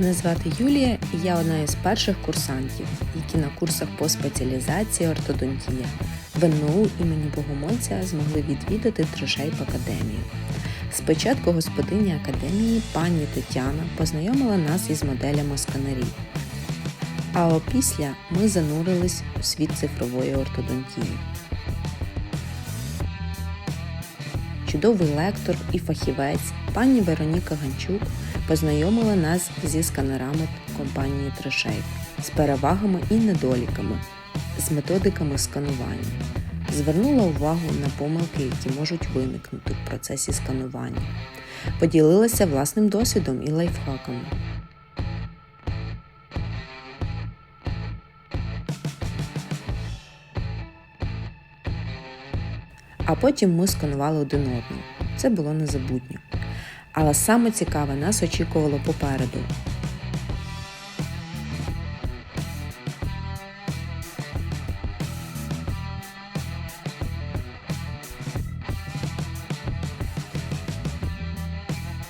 Мене звати Юлія, і я одна із перших курсантів, які на курсах по спеціалізації ортодонтія в НМУ імені Богомольця змогли відвідати Трошейп Академію. Спочатку господиня академії пані Тетяна познайомила нас із моделями сканерів. А опісля ми занурились у світ цифрової ортодонтії. Чудовий лектор і фахівець пані Вероніка Ганчук познайомила нас зі сканерами компанії Трешейп, з перевагами і недоліками, з методиками сканування. Звернула увагу на помилки, які можуть виникнути в процесі сканування. Поділилася власним досвідом і лайфхаками. А потім ми сканували один одного. Це було незабутньо. Але саме цікаве нас очікувало попереду.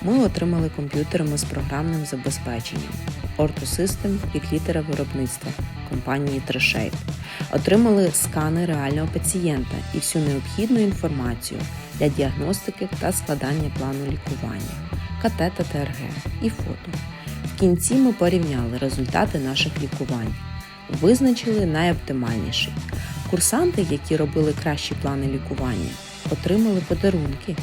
Ми отримали комп'ютерами з програмним забезпеченням Ортосистем від літера виробництва компанії Трешейп. Отримали скани реального пацієнта і всю необхідну інформацію для діагностики та складання плану лікування, КТ та ТРГ і фото. В кінці ми порівняли результати наших лікувань, визначили найоптимальніший. Курсанти, які робили кращі плани лікування, отримали подарунки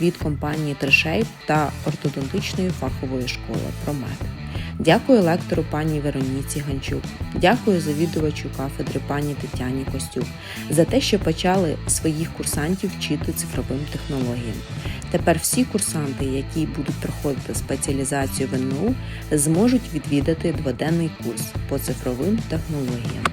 від компанії Трешейп та ортодонтичної фахової школи Промет. Дякую лектору пані Вероніці Ганчук. Дякую завідувачу кафедри пані Тетяні Костюк за те, що почали своїх курсантів вчити цифровим технологіям. Тепер всі курсанти, які будуть проходити спеціалізацію в НМУ, зможуть відвідати дводенний курс по цифровим технологіям.